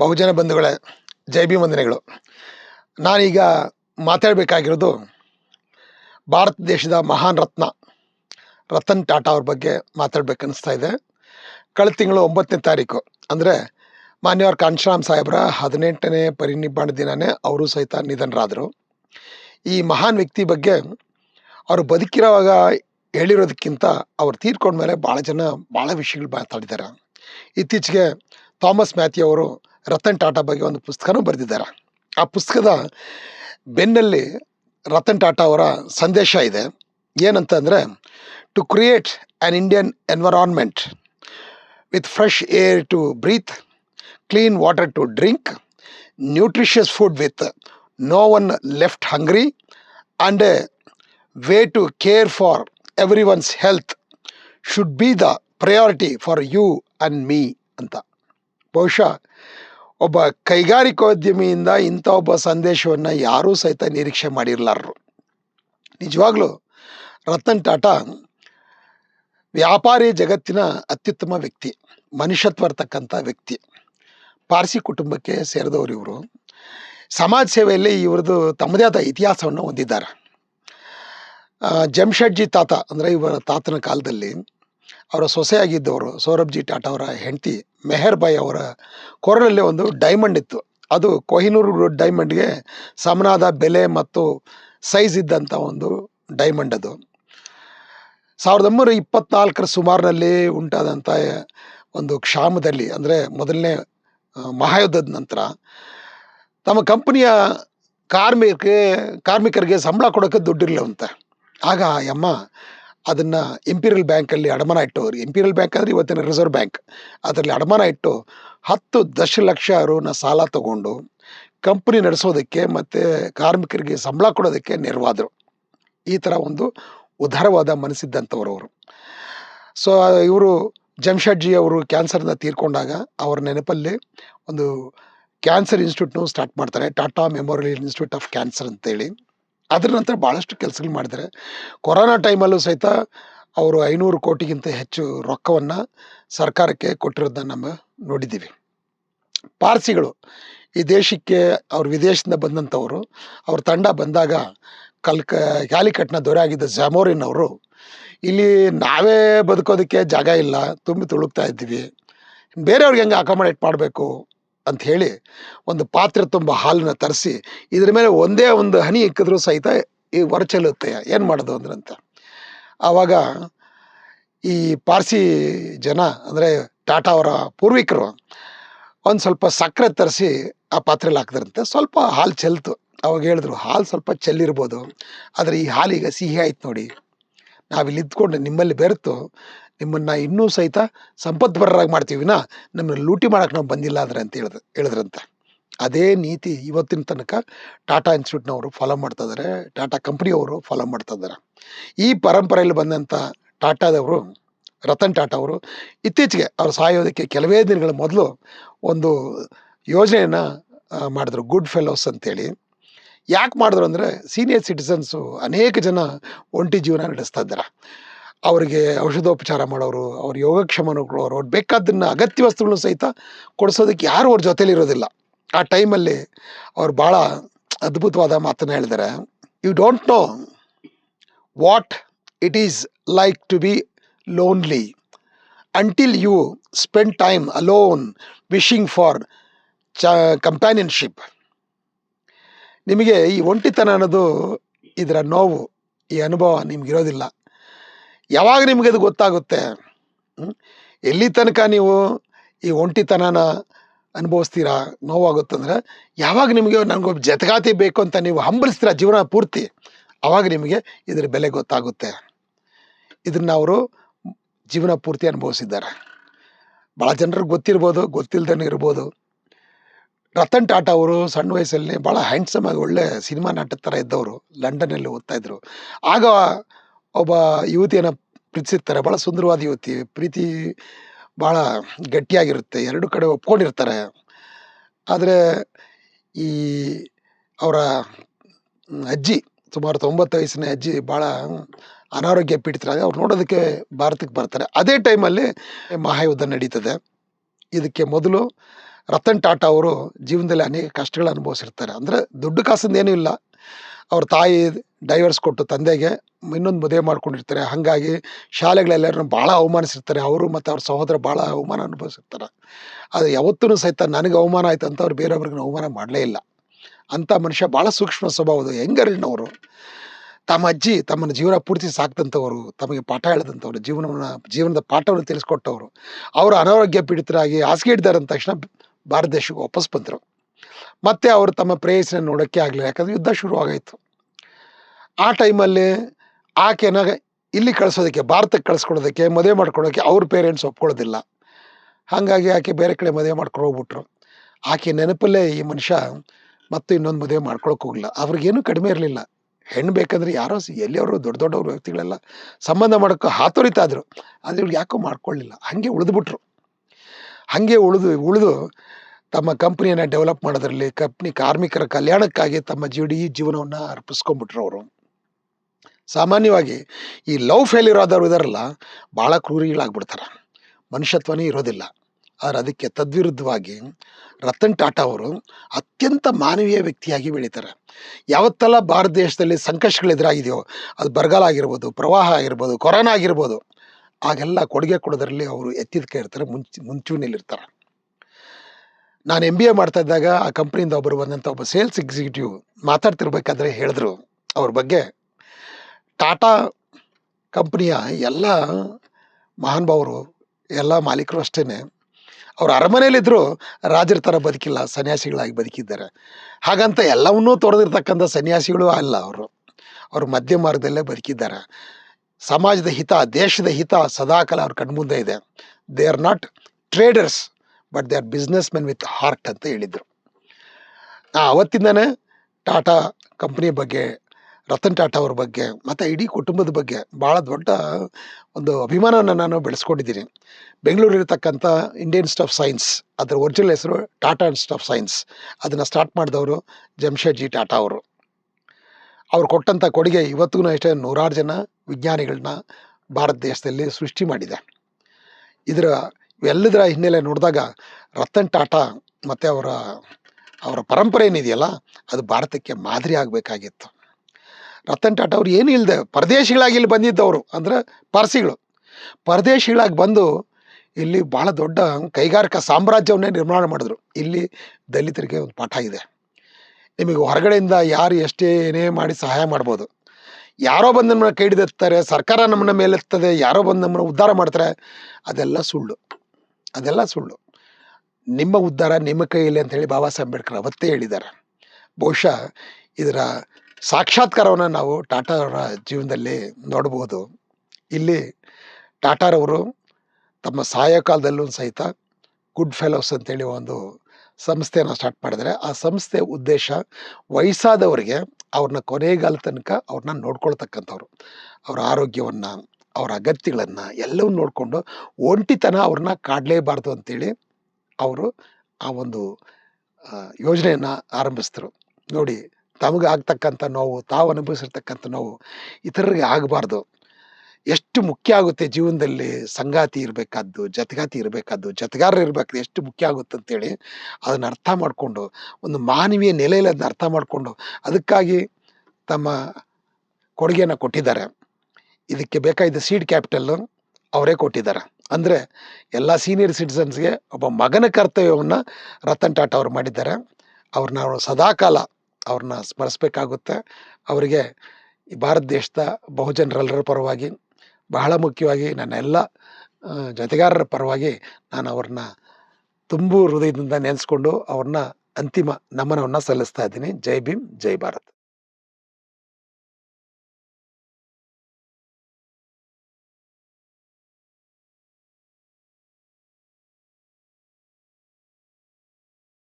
ಬಹುಜನ ಬಂಧುಗಳೇ, ಜೈ ಭೀಮ್ ವಂದನೆಗಳು. ನಾನೀಗ ಮಾತಾಡಬೇಕಾಗಿರೋದು ಭಾರತ ದೇಶದ ಮಹಾನ್ ರತ್ನ, ರತನ್ ಟಾಟಾ ಅವ್ರ ಬಗ್ಗೆ ಮಾತಾಡ್ಬೇಕನ್ನಿಸ್ತಾ ಇದೆ. ಕಳೆದ ತಿಂಗಳು ಒಂಬತ್ತನೇ ತಾರೀಕು, ಅಂದರೆ ಮಾನ್ಯವರ್ ಕಾಂಶರಾಮ್ ಸಾಹೇಬ್ರ ಹದಿನೆಂಟನೇ ಪರಿನಿಬ್ಬಾಣ ದಿನವೇ ಅವರು ಸಹಿತ ನಿಧನರಾದರು. ಈ ಮಹಾನ್ ವ್ಯಕ್ತಿ ಬಗ್ಗೆ ಅವರು ಬದುಕಿರೋವಾಗ ಹೇಳಿರೋದಕ್ಕಿಂತ ಅವ್ರು ತೀರ್ಕೊಂಡ್ಮೇಲೆ ಭಾಳ ಜನ ಭಾಳ ವಿಷಯಗಳು ಮಾತಾಡಿದ್ದಾರೆ. ಇತ್ತೀಚೆಗೆ ಥಾಮಸ್ ಮ್ಯಾಥ್ಯೂ ಅವರು ರತನ್ ಟಾಟಾ ಬಗ್ಗೆ ಒಂದು ಪುಸ್ತಕನೂ ಬರೆದಿದ್ದಾರೆ. ಆ ಪುಸ್ತಕದ ಬೆನ್ನಲ್ಲಿ ರತನ್ ಟಾಟಾ ಅವರ ಸಂದೇಶ ಇದೆ. ಏನಂತಂದರೆ to create an Indian environment with fresh air to breathe clean water to drink nutritious food with no one left hungry and way to care for everyone's health should be the priority for you and me ಅಂತ. ಬಹುಶಃ ಒಬ್ಬ ಕೈಗಾರಿಕೋದ್ಯಮಿಯಿಂದ ಇಂಥ ಒಬ್ಬ ಸಂದೇಶವನ್ನು ಯಾರೂ ಸಹಿತ ನಿರೀಕ್ಷೆ ಮಾಡಿರಲಾರರು. ನಿಜವಾಗ್ಲೂ ರತನ್ ಟಾಟಾ ವ್ಯಾಪಾರಿ ಜಗತ್ತಿನ ಅತ್ಯುತ್ತಮ ವ್ಯಕ್ತಿ, ಮನುಷ್ಯತ್ವ ಇರ್ತಕ್ಕಂಥ ವ್ಯಕ್ತಿ. ಪಾರ್ಸಿ ಕುಟುಂಬಕ್ಕೆ ಸೇರಿದವರು ಇವರು. ಸಮಾಜ ಸೇವೆಯಲ್ಲಿ ಇವ್ರದ್ದು ತಮ್ಮದೇ ಆದ ಇತಿಹಾಸವನ್ನು ಹೊಂದಿದ್ದಾರೆ. ಜಮ್ಷೆಡ್ಜಿ ತಾತ ಅಂದರೆ ಇವರ ತಾತನ ಕಾಲದಲ್ಲಿ ಅವರ ಸೊಸೆಯಾಗಿದ್ದವರು ಸೌರಭ್ಜಿ ಟಾಟಾ ಅವರ ಹೆಂಡತಿ ಬಾಯ್ ಅವರ ಕೊರಳಲ್ಲಿ ಒಂದು ಡೈಮಂಡ್ ಇತ್ತು. ಅದು ಕೊಹಿನೂರು ಡೈಮಂಡ್ಗೆ ಸಮನಾದ ಬೆಲೆ ಮತ್ತು ಸೈಜ್ ಇದ್ದಂಥ ಒಂದು ಡೈಮಂಡ್ ಅದು. ಸಾವಿರದ ಒಂಬೈನೂರ ಇಪ್ಪತ್ನಾಲ್ಕರ ಸುಮಾರಿನಲ್ಲಿ ಉಂಟಾದಂಥ ಒಂದು ಕ್ಷಾಮದಲ್ಲಿ, ಅಂದರೆ ಮೊದಲನೇ ಮಹಾಯುದ್ಧದ ನಂತರ ತಮ್ಮ ಕಂಪನಿಯ ಕಾರ್ಮಿಕ ಕಾರ್ಮಿಕರಿಗೆ ಸಂಬಳ ಕೊಡೋಕ್ಕೆ ದುಡ್ಡಿರಲಿಲ್ಲವಂತೆ ಆಗ ಆ ಅಮ್ಮ ಅದನ್ನು ಇಂಪೀರಿಯಲ್ ಬ್ಯಾಂಕಲ್ಲಿ ಅಡಮಾನ ಇಟ್ಟು ಇಂಪೀರಿಯಲ್ ಬ್ಯಾಂಕ್ ಅಂದರೆ ಇವತ್ತಿನ ರಿಸರ್ವ್ ಬ್ಯಾಂಕ್ ಅದರಲ್ಲಿ ಅಡಮಾನ ಇಟ್ಟು ಹತ್ತು ದಶಲಕ್ಷ ರುನ ಸಾಲ ತಗೊಂಡು ಕಂಪನಿ ನಡೆಸೋದಕ್ಕೆ ಮತ್ತು ಕಾರ್ಮಿಕರಿಗೆ ಸಂಬಳ ಕೊಡೋದಕ್ಕೆ ನೆರವಾದರು. ಈ ಥರ ಒಂದು ಉದಾರವಾದ ಮನಸ್ಸಿದ್ದಂಥವ್ರು ಅವರು. ಸೊ ಇವರು ಜಮ್ಶೆಡ್ಜಿ ಅವರು ಕ್ಯಾನ್ಸರ್ನ ತೀರ್ಕೊಂಡಾಗ ಅವರ ನೆನಪಲ್ಲಿ ಒಂದು ಕ್ಯಾನ್ಸರ್ ಇನ್ಸ್ಟಿಟ್ಯೂಟ್ನು ಸ್ಟಾರ್ಟ್ ಮಾಡ್ತಾರೆ. Tata memorial institute of cancer ಅಂತೇಳಿ. ಅದ್ರ ನಂತರ ಭಾಳಷ್ಟು ಕೆಲಸಗಳು ಮಾಡಿದ್ದಾರೆ. ಕೊರೋನಾ ಟೈಮಲ್ಲೂ ಸಹಿತ ಅವರು ಐನೂರು ಕೋಟಿಗಿಂತ ಹೆಚ್ಚು ರೊಕ್ಕವನ್ನು ಸರ್ಕಾರಕ್ಕೆ ಕೊಟ್ಟಿರೋದನ್ನ ನಮ್ಮ ನೋಡಿದ್ದೀವಿ. ಪಾರ್ಸಿಗಳು ಈ ದೇಶಕ್ಕೆ ಅವ್ರು ವಿದೇಶದಿಂದ ಬಂದಂಥವರು, ಅವ್ರ ತಂಡ ಬಂದಾಗ ಕಲ್ಕ, ಕ್ಯಾಲಿಕಟ್ನ ದೊರೆ ಆಗಿದ್ದ ಜಾಮೋರಿನ್ ಅವರು ಇಲ್ಲಿ ನಾವೇ ಬದುಕೋದಕ್ಕೆ ಜಾಗ ಇಲ್ಲ, ತುಂಬಿ ತುಳುಕ್ತಾ ಇದ್ದೀವಿ. ಬೇರೆಯವ್ರಿಗೆ ಹೆಂಗೆ ಅಕಾಮಡೇಟ್ ಮಾಡಬೇಕು? ಅಂತ ಹೇಳಿ ಒಂದು ಪಾತ್ರೆ ತುಂಬ ಹಾಲನ್ನ ತರಿಸಿ ಇದ್ರ ಮೇಲೆ ಒಂದೇ ಒಂದು ಹನಿ ಇಕ್ಕಿದ್ರೂ ಸಹಿತ ಈ ಹೊರಚೆಲ್ಲುತ್ತೆ ಏನು ಮಾಡೋದು ಅಂದ್ರಂತ? ಆವಾಗ ಈ ಪಾರ್ಸಿ ಜನ ಅಂದರೆ ಟಾಟಾ ಅವರ ಪೂರ್ವಿಕರು ಒಂದು ಸ್ವಲ್ಪ ಸಕ್ಕರೆ ತರಿಸಿ ಆ ಪಾತ್ರೆಲಿ ಹಾಕಿದ್ರಂತೆ. ಸ್ವಲ್ಪ ಹಾಲು ಚೆಲ್ತು. ಅವಾಗ ಹೇಳಿದ್ರು, ಹಾಲು ಸ್ವಲ್ಪ ಚೆಲ್ಲಿರ್ಬೋದು. ಆದರೆ ಈ ಹಾಲೀಗ ಸಿಹಿ ಆಯ್ತು ನೋಡಿ. ನಾವಿಲ್ಲಿ ಇದ್ಕೊಂಡು ನಿಮ್ಮಲ್ಲಿ ಬೆರೆತು ನಿಮ್ಮನ್ನು ಇನ್ನೂ ಸಹಿತ ಸಂಪತ್ಪರರಾಗಿ ಮಾಡ್ತೀವಿ ನಾ ನಮ್ಮನ್ನು ಲೂಟಿ ಮಾಡೋಕೆ ನಾವು ಬಂದಿಲ್ಲ ಅಂದ್ರೆ ಅಂತ ಹೇಳಿದ್ರು ಹೇಳಿದ್ರಂತೆ. ಅದೇ ನೀತಿ ಇವತ್ತಿನ ತನಕ ಟಾಟಾ ಇನ್ಸ್ಟಿಟ್ಯೂಟ್ನವರು ಫಾಲೋ ಮಾಡ್ತಾ ಇದ್ದಾರೆ ಟಾಟಾ ಕಂಪ್ನಿಯವರು ಫಾಲೋ ಮಾಡ್ತಾ ಇದ್ದಾರೆ ಈ ಪರಂಪರೆಯಲ್ಲಿ ಬಂದಂಥ ಟಾಟಾದವರು, ರತನ್ ಟಾಟಾ ಅವರು ಇತ್ತೀಚೆಗೆ ಅವರು ಸಾಯೋದಕ್ಕೆ ಕೆಲವೇ ದಿನಗಳ ಮೊದಲು ಒಂದು ಯೋಜನೆಯನ್ನು ಮಾಡಿದ್ರು ಗುಡ್ ಫೆಲೋಸ್ ಅಂತೇಳಿ. ಯಾಕೆ ಮಾಡಿದ್ರು ಅಂದರೆ ಸೀನಿಯರ್ ಸಿಟಿಸನ್ಸು ಅನೇಕ ಜನ ಒಂಟಿ ಜೀವನ ನಡೆಸ್ತಾ ಇದ್ದಾರೆ. ಅವರಿಗೆ ಔಷಧೋಪಚಾರ ಮಾಡೋರು, ಅವ್ರ ಯೋಗಕ್ಷೇಮನ ಕೊಡೋರು ಅವ್ರು ಬೇಕಾದ್ದನ್ನು ಅಗತ್ಯ ವಸ್ತುಗಳನ್ನು ಸಹಿತ ಕೊಡಿಸೋದಕ್ಕೆ ಯಾರು ಅವ್ರ ಜೊತೇಲಿ ಇರೋದಿಲ್ಲ ಆ ಟೈಮಲ್ಲಿ ಅವ್ರು ಭಾಳ ಅದ್ಭುತವಾದ ಮಾತನ್ನು ಹೇಳಿದ್ದಾರೆ you don't know what it is like to be lonely until you spend time alone wishing for ಚ ಕಂಪ್ಯಾನಿಯನ್ಶಿಪ್ ನಿಮಗೆ ಈ ಒಂಟಿತನ ಅನ್ನೋದು, ಇದರ ನೋವು, ಈ ಅನುಭವ ನಿಮ್ಗಿರೋದಿಲ್ಲ. ಯಾವಾಗ ನಿಮಗೆ ಅದು ಗೊತ್ತಾಗುತ್ತೆ? ಎಲ್ಲಿ ತನಕ ನೀವು ಈ ಒಂಟಿತನನ ಅನುಭವಿಸ್ತೀರಾ, ನೋವಾಗುತ್ತಂದ್ರೆ, ಯಾವಾಗ ನಿಮಗೆ ನನಗೊಬ್ಬ ಜತಗಾತಿ ಬೇಕು ಅಂತ ನೀವು ಹಂಬಲಿಸ್ತೀರಾ ಜೀವನ ಪೂರ್ತಿ ಆವಾಗ ನಿಮಗೆ ಇದರ ಬೆಲೆ ಗೊತ್ತಾಗುತ್ತೆ. ಇದನ್ನ ಅವರು ಜೀವನ ಪೂರ್ತಿ ಅನುಭವಿಸಿದ್ದಾರೆ. ಭಾಳ ಜನರಿಗೆ ಗೊತ್ತಿರ್ಬೋದು ಗೊತ್ತಿಲ್ದೇ ಇರ್ಬೋದು. ರತನ್ ಟಾಟಾ ಅವರು ಸಣ್ಣ ವಯಸ್ಸಲ್ಲಿ ಭಾಳ ಹ್ಯಾಂಡ್ಸಮ್ ಆಗಿ ಒಳ್ಳೆ ಸಿನಿಮಾ ನಾಟಕ ಥರ ಇದ್ದವರು ಲಂಡನಲ್ಲಿ ಓದ್ತಾ ಇದ್ರು. ಆಗ ಒಬ್ಬ ಯುವತಿಯನ್ನು ಪ್ರೀತಿಸಿರ್ತಾರೆ. ಭಾಳ ಸುಂದರವಾದ ಯುವತಿ. ಪ್ರೀತಿ ಭಾಳ ಗಟ್ಟಿಯಾಗಿರುತ್ತೆ. ಎರಡು ಕಡೆ ಒಪ್ಕೊಂಡಿರ್ತಾರೆ. ಆದರೆ ಈ ಅವರ ಅಜ್ಜಿ, ಸುಮಾರು ತೊಂಬತ್ತು ವಯಸ್ಸಿನ ಅಜ್ಜಿ ಭಾಳ ಅನಾರೋಗ್ಯ ಪೀಡಿತರಾಗ ಅವ್ರು ನೋಡೋದಕ್ಕೆ ಭಾರತಕ್ಕೆ ಬರ್ತಾರೆ. ಅದೇ ಟೈಮಲ್ಲಿ ಮಹಾಯುದ್ಧ ನಡೀತದೆ. ಇದಕ್ಕೆ ಮೊದಲು ರತನ್ ಟಾಟಾ ಅವರು ಜೀವನದಲ್ಲಿ ಅನೇಕ ಕಷ್ಟಗಳು ಅನುಭವಿಸಿರ್ತಾರೆ. ಅಂದರೆ ದುಡ್ಡು ಕಾಸಿಂದ ಏನೂ ಇಲ್ಲ. ಅವ್ರ ತಾಯಿ ಡೈವರ್ಸ್ ಕೊಟ್ಟು ತಂದೆಗೆ ಇನ್ನೊಂದು ಮದುವೆ ಮಾಡ್ಕೊಂಡಿರ್ತಾರೆ. ಹಾಗಾಗಿ ಶಾಲೆಗಳೆಲ್ಲರನ್ನು ಭಾಳ ಅವಮಾನಿಸಿರ್ತಾರೆ. ಅವರು ಮತ್ತು ಅವ್ರ ಸಹೋದರ ಭಾಳ ಅವಮಾನ ಅನುಭವಿಸಿರ್ತಾರೆ. ಅದು ಯಾವತ್ತೂ ಸಹಿತ ನನಗೆ ಅವಮಾನ ಆಯ್ತು ಅಂತ ಅವ್ರು ಬೇರೆಯವ್ರಿಗೆ ಅವಮಾನ ಮಾಡಲೇ ಇಲ್ಲ. ಅಂಥ ಮನುಷ್ಯ ಭಾಳ ಸೂಕ್ಷ್ಮ ಸ್ವಭಾವದು ಹೆಂಗರಿನವರು? ತಮ್ಮ ಅಜ್ಜಿ ತಮ್ಮನ್ನು ಜೀವನ ಪೂರ್ತಿ ಸಾಕ್ದಂಥವ್ರು ತಮಗೆ ಪಾಠ ಹೇಳಿದಂಥವ್ರು, ಜೀವನವನ್ನು, ಜೀವನದ ಪಾಠವನ್ನು ತಿಳಿಸ್ಕೊಟ್ಟವರು. ಅವರು ಅನಾರೋಗ್ಯ ಪೀಡಿತರಾಗಿ ಹಾಸಿಗೆ ಹಿಡಿದಾರೆ ಅಂದ ತಕ್ಷಣ ಭಾರತ ದೇಶಕ್ಕೆ ವಾಪಸ್ ಬಂದರು. ಮತ್ತೆ ಅವರು ತಮ್ಮ ಪ್ರೇಯಸಿನ ನೋಡೋಕ್ಕೆ ಆಗಲಿಲ್ಲ. ಯಾಕಂದ್ರೆ ಯುದ್ಧ ಶುರುವಾಗಾಯಿತು. ಆ ಟೈಮಲ್ಲಿ ಆಕೆನ ಇಲ್ಲಿ ಕಳಿಸೋದಕ್ಕೆ, ಭಾರತಕ್ಕೆ ಕಳಿಸ್ಕೊಡೋದಕ್ಕೆ ಮದುವೆ ಮಾಡ್ಕೊಳೋಕ್ಕೆ ಅವ್ರ ಪೇರೆಂಟ್ಸ್ ಒಪ್ಕೊಳ್ಳೋದಿಲ್ಲ. ಹಾಗಾಗಿ ಆಕೆ ಬೇರೆ ಕಡೆ ಮದುವೆ ಮಾಡ್ಕೊಂಡು ಹೋಗ್ಬಿಟ್ರು. ಆಕೆ ನೆನಪಲ್ಲೇ ಈ ಮನುಷ್ಯ ಮತ್ತು ಇನ್ನೊಂದು ಮದುವೆ ಮಾಡ್ಕೊಳಕ್ಕೆ ಹೋಗಿಲ್ಲ ಅವ್ರಿಗೇನು ಕಡಿಮೆ ಇರಲಿಲ್ಲ. ಹೆಣ್ಣು ಬೇಕಂದ್ರೆ ಯಾರೋ ಎಲ್ಲಿಯವರು ದೊಡ್ಡ ದೊಡ್ಡವ್ರ ವ್ಯಕ್ತಿಗಳೆಲ್ಲ ಸಂಬಂಧ ಮಾಡೋಕ್ಕೆ ಹಾತೊರಿತಾದ್ರು ಆದರೆ. ಯಾಕೋ ಮಾಡ್ಕೊಳ್ಳಿಲ್ಲ. ಹಾಗೆ ಉಳಿದ್ಬಿಟ್ರು. ಹಾಗೆ ಉಳಿದು ಉಳಿದು ತಮ್ಮ ಕಂಪ್ನಿಯನ್ನು ಡೆವಲಪ್ ಮಾಡೋದ್ರಲ್ಲಿ ಕಂಪ್ನಿ ಕಾರ್ಮಿಕರ ಕಲ್ಯಾಣಕ್ಕಾಗಿ ತಮ್ಮ ಜೀವಡಿ ಜೀವನವನ್ನು ಅರ್ಪಿಸ್ಕೊಂಡ್ಬಿಟ್ರು ಅವರು. ಸಾಮಾನ್ಯವಾಗಿ ಈ ಲವ್ ಫೇಲ್ಯೂರ್ ಆದವ್ರು ಇದಾರಲ್ಲ ಭಾಳ ಕ್ರೂರಿಗಳಾಗ್ಬಿಡ್ತಾರೆ. ಮನುಷ್ಯತ್ವನೇ ಇರೋದಿಲ್ಲ. ಆದರೆ ಅದಕ್ಕೆ ತದ್ವಿರುದ್ಧವಾಗಿ ರತನ್ ಟಾಟಾ ಅವರು ಅತ್ಯಂತ ಮಾನವೀಯ ವ್ಯಕ್ತಿಯಾಗಿ ಬೆಳೀತಾರೆ. ಯಾವತ್ತೆಲ್ಲ ಭಾರತ ದೇಶದಲ್ಲಿ ಸಂಕಷ್ಟಗಳು ಎದುರಾಗಿದೆಯೋ, ಅದು ಬರಗಾಲ ಆಗಿರ್ಬೋದು, ಪ್ರವಾಹ ಆಗಿರ್ಬೋದು, ಕೊರೋನಾ ಆಗಿರ್ಬೋದು, ಆಗೆಲ್ಲ ಕೊಡುಗೆ ಕೊಡೋದ್ರಲ್ಲಿ ಅವರು ಎತ್ತಿದ ಇರ್ತಾರೆ, ಮುಂಚೆ, ಮುಂಚೂಣಿಯಲ್ಲಿರ್ತಾರೆ. ನಾನು ಎಂ ಬಿ ಎ ಮಾಡ್ತಾ ಇದ್ದಾಗ ಆ ಕಂಪ್ನಿಯಿಂದ ಒಬ್ಬರು ಬಂದಂಥ ಒಬ್ಬ ಸೇಲ್ಸ್ ಎಕ್ಸಿಕ್ಯೂಟಿವ್ ಮಾತಾಡ್ತಿರ್ಬೇಕಾದ್ರೆ ಹೇಳಿದ್ರು. ಅವ್ರ ಬಗ್ಗೆ ಟಾಟಾ ಕಂಪ್ನಿಯ ಎಲ್ಲ ಮಹಾನುಭಾವರು ಎಲ್ಲ ಮಾಲೀಕರು ಅಷ್ಟೇ ಅವ್ರು ಅರಮನೆಯಲ್ಲಿದ್ದರು ರಾಜರ ಥರ ಬದುಕಿಲ್ಲ, ಸನ್ಯಾಸಿಗಳಾಗಿ ಬದುಕಿದ್ದಾರೆ. ಹಾಗಂತ ಎಲ್ಲವನ್ನೂ ತೊರೆದಿರ್ತಕ್ಕಂಥ ಸನ್ಯಾಸಿಗಳು ಅಲ್ಲ ಅವರು. ಅವರು ಮಧ್ಯ ಮಾರ್ಗದಲ್ಲೇ ಬದುಕಿದ್ದಾರೆ. ಸಮಾಜದ ಹಿತ, ದೇಶದ ಹಿತ ಸದಾಕಾಲ ಅವ್ರ ಕಣ್ಮುಂದೆ ಇದೆ. They are not traders but they are business men with heart ಅಂತ ಹೇಳಿದರು. ಅವತ್ತಿಂದನೇ ಟಾಟಾ ಕಂಪ್ನಿ ಬಗ್ಗೆ, ರತನ್ ಟಾಟಾ ಅವ್ರ ಬಗ್ಗೆ, ಮತ್ತು ಇಡೀ ಕುಟುಂಬದ ಬಗ್ಗೆ ಭಾಳ ದೊಡ್ಡ ಒಂದು ಅಭಿಮಾನವನ್ನು ನಾನು ಬೆಳೆಸ್ಕೊಂಡಿದ್ದೀನಿ. ಬೆಂಗಳೂರಿರ್ತಕ್ಕಂಥ ಇಂಡಿಯನ್ ಆಫ್ ಸೈನ್ಸ್ ಅದರ ಒರಿಜಿನಲ್ ಹೆಸರು ಟಾಟಾ ಇನ್ಸ್ಟ್ ಆಫ್ ಸೈನ್ಸ್ ಅದನ್ನು ಸ್ಟಾರ್ಟ್ ಮಾಡಿದವರು ಜಮ್ಶೆಡ್ಜಿ ಟಾಟಾ ಅವರು. ಅವ್ರು ಕೊಟ್ಟಂಥ ಕೊಡುಗೆ ಇವತ್ತಿಗೂ ಅಷ್ಟೇ ನೂರಾರು ಜನ ವಿಜ್ಞಾನಿಗಳನ್ನ ಭಾರತ ದೇಶದಲ್ಲಿ ಸೃಷ್ಟಿ ಮಾಡಿದೆ ಇದರ ಇವೆಲ್ಲದರ ಹಿನ್ನೆಲೆ ನೋಡಿದಾಗ ರತನ್ ಟಾಟಾ ಮತ್ತು ಅವರ ಅವರ ಪರಂಪರೆ ಏನಿದೆಯಲ್ಲ, ಅದು ಭಾರತಕ್ಕೆ ಮಾದರಿ ಆಗಬೇಕಾಗಿತ್ತು. ರತನ್ ಟಾಟಾ ಅವ್ರು ಏನು ಇಲ್ಲದೆ ಪರದೇಶಿಗಳಾಗಿ ಇಲ್ಲಿ ಬಂದಿದ್ದವರು ಅಂದರೆ ಪಾರ್ಸಿಗಳು. ಪರದೇಶಿಗಳಾಗಿ ಬಂದು ಇಲ್ಲಿ ಭಾಳ ದೊಡ್ಡ ಕೈಗಾರಿಕಾ ಸಾಮ್ರಾಜ್ಯವನ್ನೇ ನಿರ್ಮಾಣ ಮಾಡಿದ್ರು. ಇಲ್ಲಿ ದಲಿತರಿಗೆ ಒಂದು ಪಾಠ ಇದೆ. ನಿಮಗೆ ಹೊರಗಡೆಯಿಂದ ಯಾರು ಎಷ್ಟೇನೇ ಮಾಡಿ ಸಹಾಯ ಮಾಡ್ಬೋದು. ಯಾರೋ ಬಂದು ನಮ್ಮನ್ನ ಕೈ ಸರ್ಕಾರ ನಮ್ಮನ್ನ ಮೇಲೆತ್ತದೆ, ಯಾರೋ ಬಂದು ನಮ್ಮನ್ನ ಉದ್ಧಾರ ಮಾಡ್ತಾರೆ, ಅದೆಲ್ಲ ಸುಳ್ಳು. ಅದೆಲ್ಲ ಸುಳ್ಳು. ನಿಮ್ಮ ಉದ್ಧಾರ ನಿಮ್ಮ ಕೈಯಲ್ಲಿ ಹೇಳಿ ಬಾಬಾ ಸಾಹೇಬ್ ಅಂಬೇಡ್ಕರ್ ಅವತ್ತೇ ಹೇಳಿದ್ದಾರೆ. ಬಹುಶಃ ಇದರ ಸಾಕ್ಷಾತ್ಕಾರವನ್ನು ನಾವು ಟಾಟಾ ಅವರ ಜೀವನದಲ್ಲಿ ನೋಡಬಹುದು ಇಲ್ಲಿ ಟಾಟಾರವರು ತಮ್ಮ ಸಾಯೋ ಕಾಲದಲ್ಲೂ ಸಹಿತ ಗುಡ್ ಫೆಲೋಸ್ ಅಂತೇಳಿ ಒಂದು ಸಂಸ್ಥೆಯನ್ನು ಸ್ಟಾರ್ಟ್ ಮಾಡಿದರೆ ಆ ಸಂಸ್ಥೆ ಉದ್ದೇಶ ವಯಸ್ಸಾದವರಿಗೆ ಅವ್ರನ್ನ ಕೊನೆಗಾಲ ತನಕ ಅವ್ರನ್ನ ನೋಡ್ಕೊಳ್ತಕ್ಕಂಥವ್ರು. ಅವರ ಆರೋಗ್ಯವನ್ನು ಅವರ ಅಗತ್ಯಗಳನ್ನು ಎಲ್ಲವನ್ನೂ ನೋಡಿಕೊಂಡು ಒಂಟಿತನ ಅವ್ರನ್ನ ಕಾಡಲೇಬಾರ್ದು ಅಂತೇಳಿ ಅವರು ಆ ಒಂದು ಯೋಜನೆಯನ್ನು ಆರಂಭಿಸಿದ್ರು. ನೋಡಿ, ತಮಗೆ ಆಗ್ತಕ್ಕಂಥ ನೋವು, ತಾವು ಅನುಭವಿಸಿರ್ತಕ್ಕಂಥ ನೋವು ಇತರರಿಗೆ ಆಗಬಾರ್ದು. ಎಷ್ಟು ಮುಖ್ಯ ಆಗುತ್ತೆ ಜೀವನದಲ್ಲಿ ಸಂಗಾತಿ ಇರಬೇಕಾದ್ದು, ಜತಗಾತಿ ಇರಬೇಕಾದ್ದು, ಜತಗಾರರು ಇರಬೇಕು, ಎಷ್ಟು ಮುಖ್ಯ ಆಗುತ್ತೆ ಅಂತೇಳಿ ಅದನ್ನು ಅರ್ಥ ಮಾಡಿಕೊಂಡು, ಒಂದು ಮಾನವೀಯ ನೆಲೆಯಲ್ಲಿ ಅದನ್ನ ಅರ್ಥ ಮಾಡಿಕೊಂಡು ಅದಕ್ಕಾಗಿ ತಮ್ಮ ಕೊಡುಗೆಯನ್ನು ಕೊಟ್ಟಿದ್ದಾರೆ. ಇದಕ್ಕೆ ಬೇಕಾಗಿದ್ದ ಸೀಡ್ ಕ್ಯಾಪಿಟಲ್ ಅವರೇ ಕೊಟ್ಟಿದ್ದಾರೆ. ಅಂದರೆ ಎಲ್ಲ ಸೀನಿಯರ್ ಸಿಟಿಸನ್ಸ್ಗೆ ಒಬ್ಬ ಮಗನ ಕರ್ತವ್ಯವನ್ನು ರತನ್ ಟಾಟಾ ಅವರು ಮಾಡಿದ್ದಾರೆ. ಅವ್ರನ್ನ ಅವರು ಸದಾಕಾಲ ಅವ್ರನ್ನ ಸ್ಮರಿಸಬೇಕಾಗುತ್ತೆ. ಅವರಿಗೆ ಈ ಭಾರತ ದೇಶದ ಬಹುಜನರೆಲ್ಲರ ಪರವಾಗಿ, ಬಹಳ ಮುಖ್ಯವಾಗಿ ನನ್ನ ಎಲ್ಲ ಜೊತೆಗಾರರ ಪರವಾಗಿ ನಾನು ಅವ್ರನ್ನ ತುಂಬು ಹೃದಯದಿಂದ ನೆನೆಸ್ಕೊಂಡು ಅವ್ರನ್ನ ಅಂತಿಮ ನಮನವನ್ನು ಸಲ್ಲಿಸ್ತಾ ಇದ್ದೀನಿ. ಜೈ ಭೀಮ್, ಜೈ ಭಾರತ್.